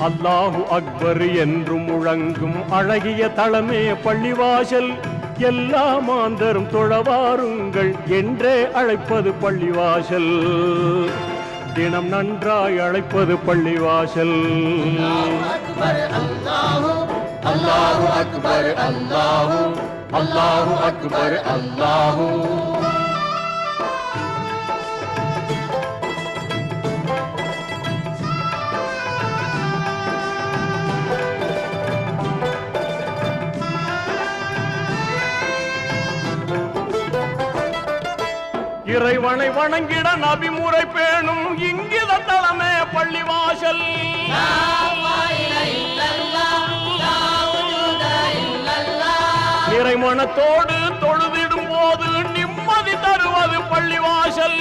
அல்லாஹு அக்பர் என்று முழங்கும் அழகிய தளமே பள்ளிவாசல். எல்லா மாந்தரும் தொழவாருங்கள் என்றே அழைப்பது பள்ளிவாசல். தினம் நன்றாய் அழைப்பது பள்ளிவாசல். அல்லாஹு அக்பர் அல்லாஹு. அல்லாஹு அக்பர் அல்லாஹூ. இறைவனை வணங்கிட நபிமுறை பேணும் இங்கித தலமே பள்ளி வாசல் இறைமனத்தோடு தொழுதிடும் போது நிம்மதி தருவது பள்ளிவாசல்.